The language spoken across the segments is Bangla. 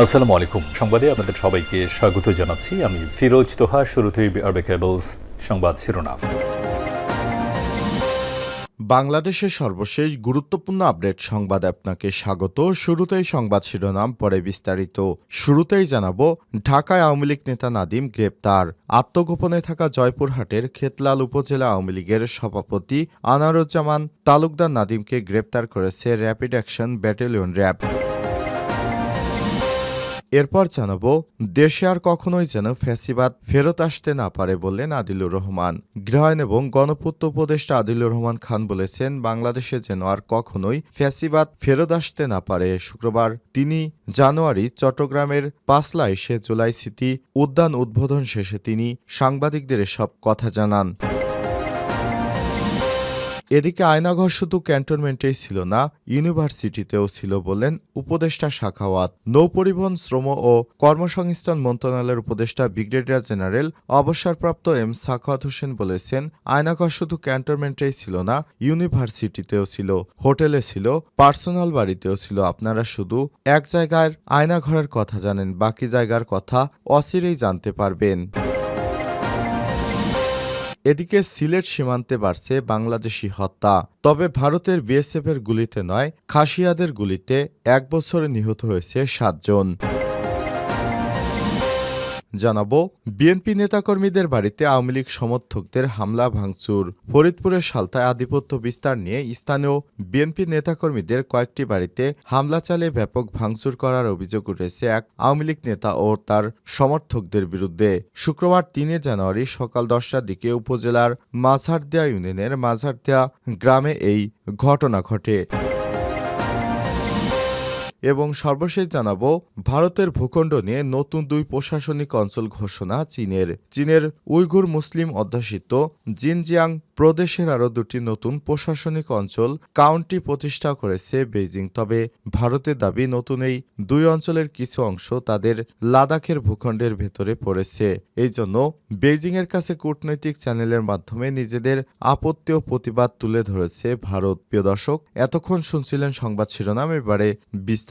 আসসালামু আলাইকুম। সংবাদে আপনাদের সবাইকে স্বাগত জানাচ্ছি। আমি ফিরোজ তোহা, শুরুতেই আরবে কেবলস সংবাদ শিরোনাম। বাংলাদেশের সর্বশেষ গুরুত্বপূর্ণ আপডেট সংবাদ আপনাকে স্বাগত। শুরুতেই সংবাদ শিরোনাম, পরে বিস্তারিত। শুরুতেই জানাব, ঢাকায় আওয়ামী লীগ নেতা নাদিম গ্রেপ্তার। আত্মগোপনে থাকা জয়পুরহাটের খেতলাল উপজেলা আওয়ামী লীগের সভাপতি আনারুজ্জামান তালুকদার নাদিমকে গ্রেপ্তার করেছে র্যাপিড অ্যাকশন ব্যাটালিয়ন র্যাব। এরপর জানাব দেশে আর কখনোই যেন ফ্যাসিবাদ ফেরত আসতে না পারে বললেন আদিলুর রহমান। গৃহায়ন এবং গণপূর্ত উপদেষ্টা আদিলুর রহমান খান বলেছেন, বাংলাদেশে যেন আর কখনোই ফ্যাসিবাদ ফেরত আসতে না পারে। শুক্রবার তিনি জানুয়ারি চট্টগ্রামের পাঁচলা এসে জুলাই স্মৃতি উদ্যান উদ্বোধন শেষে তিনি সাংবাদিকদের এসব কথা জানান। এদিকে আয়নাঘর শুধু ক্যান্টনমেন্টেই ছিল না, ইউনিভার্সিটিতেও ছিল বলেন উপদেষ্টা শাখাওয়াত। নৌপরিবহন, শ্রম ও কর্মসংস্থান মন্ত্রণালয়ের উপদেষ্টা ব্রিগেডিয়ার জেনারেল অবসরপ্রাপ্ত এম সাখাওয়াত হোসেন বলেছেন আয়নাঘর শুধু ক্যান্টনমেন্টেই ছিল না, ইউনিভার্সিটিতেও ছিল, হোটেলে ছিল, পার্সোনাল বাড়িতেও ছিল, আপনারা শুধু এক জায়গার আয়নাঘরের কথা জানেন, বাকি জায়গার কথা অচিরেই জানতে পারবেন। এদিকে সিলেট সীমান্তে বাড়ছে বাংলাদেশি হত্যা। তবে ভারতের বিএসএফের গুলিতে নয়, খাসিয়াদের গুলিতে এক বছরে নিহত হয়েছে সাতজন। জানাব, বিএনপি নেতাকর্মীদের বাড়িতে আওয়ামী লীগ সমর্থকদের হামলা, ভাঙচুর। ফরিদপুরের সালতায় আধিপত্য বিস্তার নিয়ে স্থানীয় বিএনপি নেতাকর্মীদের কয়েকটি বাড়িতে হামলা চালিয়ে ব্যাপক ভাঙচুর করার অভিযোগ উঠেছে এক আওয়ামী লীগ নেতা ও তার সমর্থকদের বিরুদ্ধে। শুক্রবার তিনে জানুয়ারি সকাল দশটার দিকে উপজেলার মাঝারদিয়া ইউনিয়নের মাঝারদিয়া গ্রামে এই ঘটনা ঘটে। এবং সর্বশেষ জানাব, ভারতের ভূখণ্ড নিয়ে নতুন দুই প্রশাসনিক অঞ্চল ঘোষণা চীনের। চীনের উইঘুর মুসলিম অধ্যাসিত জিনজিয়াং প্রদেশের আরও দুটি নতুন প্রশাসনিক অঞ্চল কাউন্টি প্রতিষ্ঠা করেছে বেইজিং। তবে ভারতের দাবি, নতুন এই দুই অঞ্চলের কিছু অংশ তাদের লাদাখের ভূখণ্ডের ভেতরে পড়েছে। এই জন্য বেইজিংয়ের কাছে কূটনৈতিক চ্যানেলের মাধ্যমে নিজেদের আপত্তি ও প্রতিবাদ তুলে ধরেছে ভারত। প্রিয় দর্শক, এতক্ষণ শুনছিলেন সংবাদ শিরোনাম, এবারে বিস্তারিত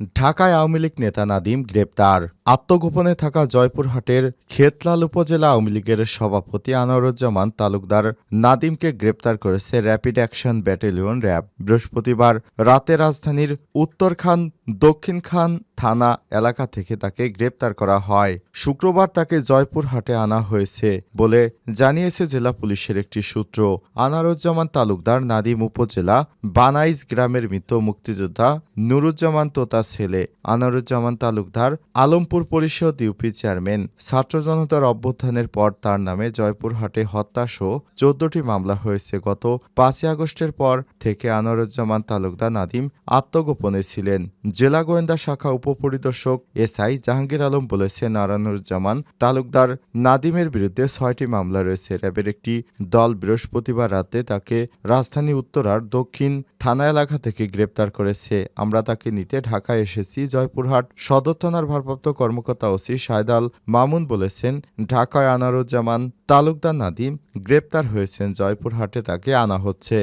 ঢাকায় আওয়ামী লীগ নেতা নাদিম গ্রেপ্তার। আত্মগোপনে থাকা জয়পুরহাটের খেতলাল উপজেলা আওয়ামী লীগের সভাপতি আনোয়ারুজ্জামান তালুকদার নাদিমকে গ্রেপ্তার করেছে র্যাপিড অ্যাকশন ব্যাটালিয়ন র্যাব। বৃহস্পতিবার রাতে রাজধানীর উত্তরখান, দক্ষিণ খান থানা এলাকা থেকে তাকে গ্রেপ্তার করা হয়। শুক্রবার তাকে জয়পুরহাটে আনা হয়েছে বলে জানিয়েছে জেলা পুলিশের একটি সূত্র। আনারুজ্জামান তালুকদার নাদিম উপজেলা বানাইজ গ্রামের মৃত মুক্তিযোদ্ধা নুরুজ্জামান তোতা ছেলে আনারুজ্জামান তালুকদার আলমপুর পরিষদ ইউপি চেয়ারম্যান। ছাত্র জনতার অভ্যুত্থানের পর তার নামে জয়পুরহাটে হত্যাসহ চোদ্দটি মামলা হয়েছে। গত পাঁচই আগস্টের পর থেকে আনারুজ্জামান তালুকদার নাদিম আত্মগোপনে ছিলেন। জেলা গোয়েন্দা শাখা উপপরিদর্শক এসআই জাহাঙ্গীর আলম বলেছেন নারায়ণুজ্জামান তালুকদার নাদিমের বিরুদ্ধে ছয়টি মামলা রয়েছে। র্যাবের একটি দল বৃহস্পতিবার রাতে তাকে রাজধানী উত্তরার দক্ষিণ থানা এলাকা থেকে গ্রেপ্তার করেছে। আমরা তাকে নিতে ঢাকায় এসেছি। জয়পুরহাট সদর থানার ভারপ্রাপ্ত কর্মকর্তা ওসি সায়দাল মামুন বলেছেন, ঢাকায় আনারুজ্জামান তালুকদার নাদিম গ্রেপ্তার হয়েছেন। জয়পুরহাটে তাকে আনা হচ্ছে।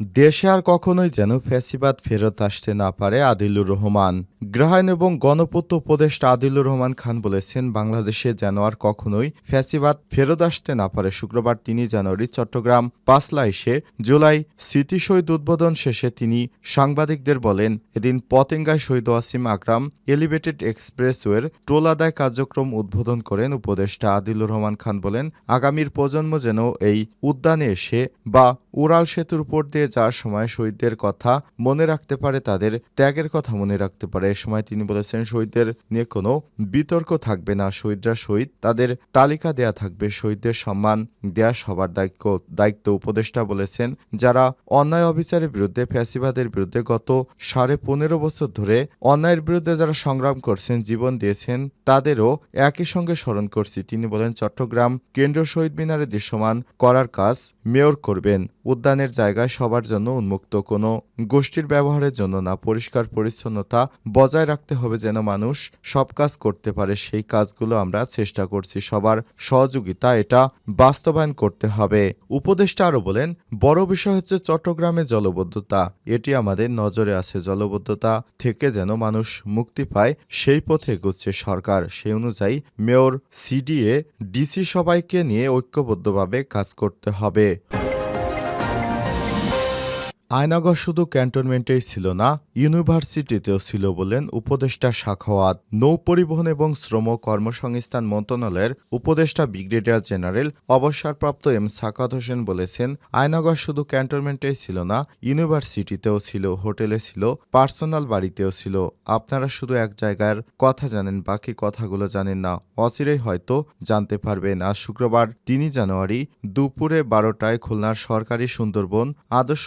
দেশে আর কখনোই যেন ফ্যাসিবাদ ফেরত আসতে না পারে আদিলুর রহমান। গ্রহায়ণ এবং গণপূর্ত উপদেষ্টা আদিলুর রহমান খান বলেছেন, বাংলাদেশে যেন আর কখনোই ফ্যাসিবাদ ফেরত আসতে না পারে। শুক্রবার তিনি জানুয়ারি, চট্টগ্রাম পাঁচলা এসে জুলাই স্মৃতি শহীদ উদ্বোধন শেষে তিনি সাংবাদিকদের বলেন, এদিন পতেঙ্গায় শহীদ ওয়াসিম আকরাম এলিভেটেড এক্সপ্রেসওয়ের টোল আদায় কার্যক্রম উদ্বোধন করেন। উপদেষ্টা আদিলুর রহমান খান বলেন, আগামীর প্রজন্ম যেন এই উদ্যানে এসে বা উড়াল সেতুর উপর দিয়ে যাওয়ার সময় শহীদদের কথা মনে রাখতে পারে, তাদের ত্যাগের কথা মনে রাখতে পারে। এ সময় তিনি বলেছেন, শহীদদের নিয়ে কোনো বিতর্ক থাকবে না। শহীদরা শহীদ, তাদের তালিকা দেয়া থাকবে। শহীদদের সম্মান দেয়া সবার দায়িত্ব দায়িত্ব। উপদেষ্টা বলেছেন, যারা অন্যায় অবিচারের বিরুদ্ধে, ফ্যাসিবাদের বিরুদ্ধে গত সাড়ে পনেরো বছর ধরে অন্যায়ের বিরুদ্ধে যারা সংগ্রাম করছেন, জীবন দিয়েছেন, তাদেরও একই সঙ্গে স্মরণ করছি। তিনি বলেন, চট্টগ্রাম কেন্দ্রীয় শহীদ মিনারে দৃশ্যমান করার কাজ মেয়র করবেন। উদ্যানের জায়গায় সবার জন্য উন্মুক্ত কোনো গোষ্ঠীর ব্যবহারের জন্য না, পরিষ্কার পরিচ্ছন্নতা বজায় রাখতে হবে যেন মানুষ সব কাজ করতে পারে। সেই কাজগুলো আমরা চেষ্টা করছি, সবার সহযোগিতা এটা বাস্তবায়ন করতে হবে। উপদেষ্টা আরও বলেন, বড় বিষয় হচ্ছে চট্টগ্রামে জলবদ্ধতা, এটি আমাদের নজরে আছে জলবদ্ধতা থেকে যেন মানুষ মুক্তি পায়, সেই পথে এগোচ্ছে সরকার। সেই অনুযায়ী মেয়র, সিডিএ, ডিসি সবাইকে নিয়ে ঐক্যবদ্ধভাবে কাজ করতে হবে। আয়নাগর শুধু ক্যান্টনমেন্টেই ছিল না, ইউনিভার্সিটিতেও ছিল বলেন উপদেষ্টা শাখাওয়াত। নৌ পরিবহন এবং শ্রম কর্মসংস্থান মন্ত্রণালয়ের উপদেষ্টা ব্রিগেডিয়ার জেনারেল অবসরপ্রাপ্ত এম সাকাত হোসেন বলেছেন আয়নাগর শুধু ক্যান্টনমেন্টেই ছিল না, ইউনিভার্সিটিতেও ছিল, হোটেলে ছিল, পার্সোনাল বাড়িতেও ছিল। আপনারা শুধু এক জায়গার কথা জানেন, বাকি কথাগুলো জানেন না। অচিরেই হয়তো জানতে পারবেন। আজ শুক্রবার, তিনই জানুয়ারি, দুপুরে বারোটায় খুলনার সরকারি সুন্দরবন আদর্শ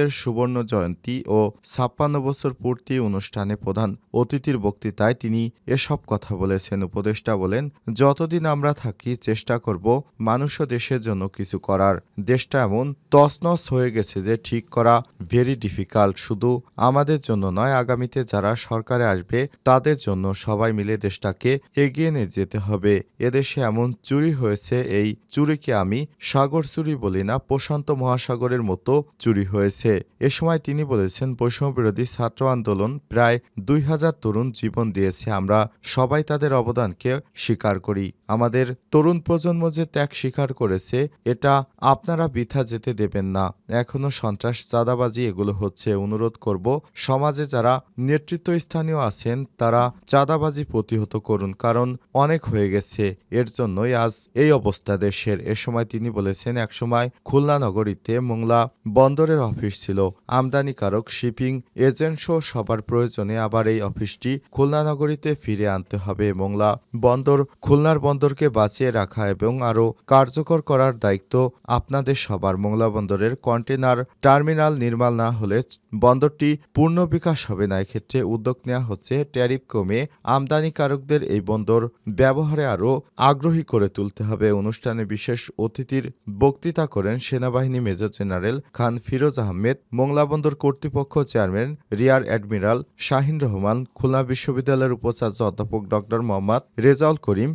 কলেজের সুবর্ণ জয়ন্তী ও ছাপ্পান্ন বছর পূর্তি অনুষ্ঠানে প্রধান অতিথির বক্তৃতায় তিনি এসব কথা বলেছেন। উপদেষ্টা বলেন, যতদিন আমরা থাকি, চেষ্টা করব মানুষ দেশের জন্য কিছু করার। দেশটা এমন তছনছ হয়ে গেছে যে ঠিক করা ভেরি ডিফিকাল্ট শুধু আমাদের জন্য নয়, আগামীতে যারা সরকারে আসবে, তাদের জন্য সবাই মিলে দেশটাকে এগিয়ে নিয়ে যেতে হবে। এদেশে এমন চুরি হয়েছে, এই চুরিকে আমি সাগর চুরি বলি না, প্রশান্ত মহাসাগরের মতো চুরি হয়েছে। এ সময় তিনি বলেছেন, বৈষম্যবিরোধী ছাত্র আন্দোলন প্রায় দুই হাজার তরুণ জীবন দিয়েছে। আমরা সবাই তাদের অবদানকে স্বীকার করি। আমাদের তরুণ প্রজন্ম যে ত্যাগ স্বীকার করেছে, এটা আপনারা বৃথা যেতে দেবেন না। এখনও সন্ত্রাস, চাঁদাবাজি এগুলো হচ্ছে অনুরোধ করব। সমাজে যারা নেতৃত্ব স্থানীয় আছেন, তারা চাঁদাবাজি প্রতিহত করুন, কারণ অনেক হয়ে গেছে। এর জন্যই আজ এই অবস্থা দেশের। এ সময় তিনি বলেছেন একসময় খুলনা নগরীতে মোংলা বন্দরের অফিস ছিল। আমদানিকারক শিপিং এজেন্ট সহ সবার প্রয়োজনে আবার এই অফিসটি খুলনা নগরীতে ফিরে আনতে হবে। মোংলা বন্দর খুলনার বন্দরকে বাঁচিয়ে রাখা এবং আরও কার্যকর করার দায়িত্ব আপনাদের সবার। মোংলা বন্দরের কন্টেনার টার্মিনাল নির্মাণ না হলে বন্দরটি পূর্ণ বিকাশ হবে না। এক্ষেত্রে উদ্যোগ নেওয়া হচ্ছে ট্যারিফ কমে আমদানিকারকদের এই বন্দর ব্যবহারে আরও আগ্রহী করে তুলতে হবে। অনুষ্ঠানে বিশেষ অতিথির বক্তৃতা করেন সেনাবাহিনী মেজর জেনারেল খান ফিরোজ আহমেদ মোংলা বন্দর কর্তৃপক্ষ chairman rear admiral Shahin Rahman, Khulna বিশ্ববিদ্যালয়ের উপাচার্য অধ্যাপক ডক্টর মোহাম্মদ রেজাউল করিম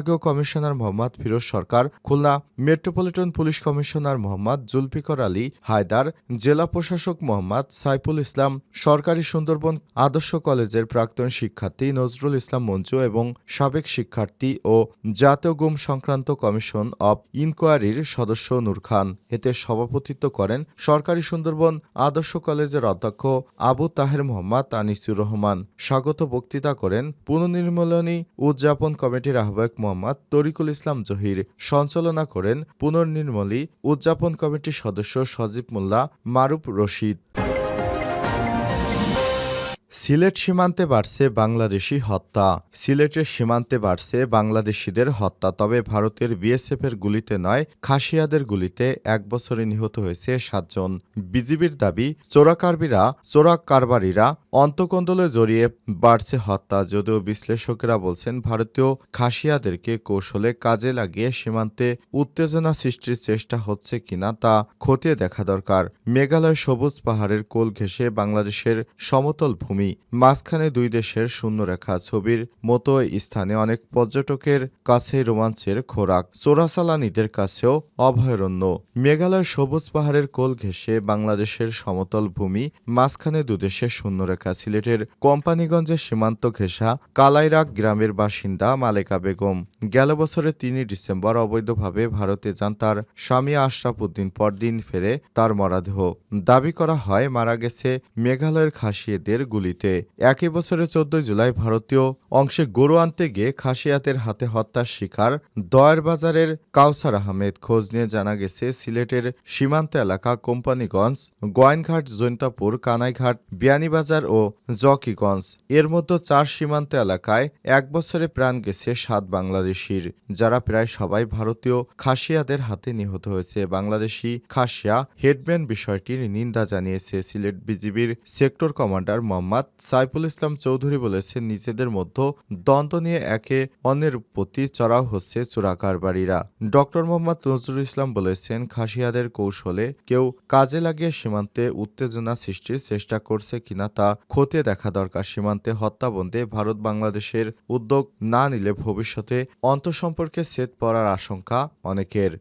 বিভাগীয় commissioner Mohammad Firoz Sarkar, Khulna metropolitan police commissioner Mohammad Zulfiqar Ali Haider, জেলা প্রশাসক মোহাম্মদ সাইফুল ইসলাম, সরকারি সুন্দরবন আদর্শ কলেজের প্রাক্তন শিক্ষার্থী নজরুল ইসলাম মঞ্জু এবং সাবেক শিক্ষার্থী ও জাতীয় গুম সংক্রান্ত কমিশন অব ইনকোয়ারির সদস্য নূর খান। এতে সভাপতিত্ব করেন সরকারি সুন্দরবন আদর্শ কলেজের অধ্যক্ষ আবু তাহের মোহাম্মদ আনিসুর রহমান। স্বাগত বক্তৃতা করেন পুনর্নির্মলনী উদযাপন কমিটির আহ্বায়ক মোহাম্মদ তরিকুল ইসলাম জহির সঞ্চালনা করেন পুনর্নির্মলী উদযাপন কমিটির সদস্য সজীব মোল্লা, মারুফ রশিদ। সিলেট সীমান্তে বাড়ছে বাংলাদেশি হত্যা। সিলেটের সীমান্তে বাড়ছে বাংলাদেশিদের হত্যা, তবে ভারতের বিএসএফের গুলিতে নয়, খাসিয়াদের গুলিতে এক বছরে নিহত হয়েছে সাতজন। বিজিবির দাবি, চোরাকারবিরা চোরা কারবারিরা অন্তকন্দলে জড়িয়ে বাড়ছে হত্যা, যদিও বিশ্লেষকেরা বলছেন ভারতীয় খাসিয়াদেরকে কৌশলে কাজে লাগিয়ে সীমান্তে উত্তেজনা সৃষ্টির চেষ্টা হচ্ছে কিনা তা খতিয়ে দেখা দরকার। মেঘালয় সবুজ পাহাড়ের কোল ঘেঁষে বাংলাদেশের সমতল ভূমি, মাঝখানে দুই দেশের শূন্যরেখা ছবির মতো স্থানে অনেক পর্যটকের কাছে রোমাঞ্চের খোরাক, চোরাচালানিদের কাছেও অভয়ারণ্য। মেঘালয় সবুজ পাহাড়ের কোল ঘেঁষে বাংলাদেশের সমতল ভূমি, মাঝখানে দুদেশের শূন্যরেখা সিলেটের কোম্পানিগঞ্জের সীমান্ত ঘেঁষা কালাইরাক গ্রামের বাসিন্দা মালেকা বেগম। গেল বছরের তিনই ডিসেম্বর অবৈধভাবে ভারতে যান তার স্বামী আশরাফ উদ্দিন। পরদিন ফেরে তার মরাদেহ। দাবি করা হয়, মারা গেছে মেঘালয়ের খাসিয়েদের গুলিতে। একই বছরের চোদ্দই জুলাই ভারতীয় অংশে গরু আনতে গিয়ে খাসিয়াতের হাতে হত্যার শিকার দয়ের বাজারের কাউসার আহমেদ। খোঁজ নিয়ে জানা গেছে, সিলেটের সীমান্ত এলাকা কোম্পানিগঞ্জ, গোয়াইনঘাট, জৈন্তাপুর, কানাইঘাট, বিয়ানীবাজার জকিগঞ্জ। এর মধ্যে চার সীমান্ত এলাকায় এক বছরে প্রাণ গেছে সাত বাংলাদেশির, যারা প্রায় সবাই ভারতীয় খাসিয়াদের হাতে নিহত হয়েছে। বাংলাদেশি খাসিয়া হেডম্যান বিষয়টির নিন্দা জানিয়েছে সিলেট বিজিবির সেক্টর কমান্ডার মোহাম্মদ সাইফুল ইসলাম চৌধুরী বলেছেন, নিজেদের মধ্যে দ্বন্দ্ব নিয়ে একে অন্যের প্রতি চড়াও হচ্ছে চোরাকারবারীরা। ডক্টর মোহাম্মদ নজরুল ইসলাম বলেছেন, খাসিয়াদের কৌশলে কেউ কাজে লাগিয়ে সীমান্তে উত্তেজনা সৃষ্টির চেষ্টা করছে কিনা তা খতিয়ে দেখা দরকার। সীমান্তে হত্যাবন্দে ভারত বাংলাদেশের উদ্যোগ না নিলে ভবিষ্যতে অন্তঃসম্পর্কে ছেদ পড়ার আশঙ্কা অনেকের।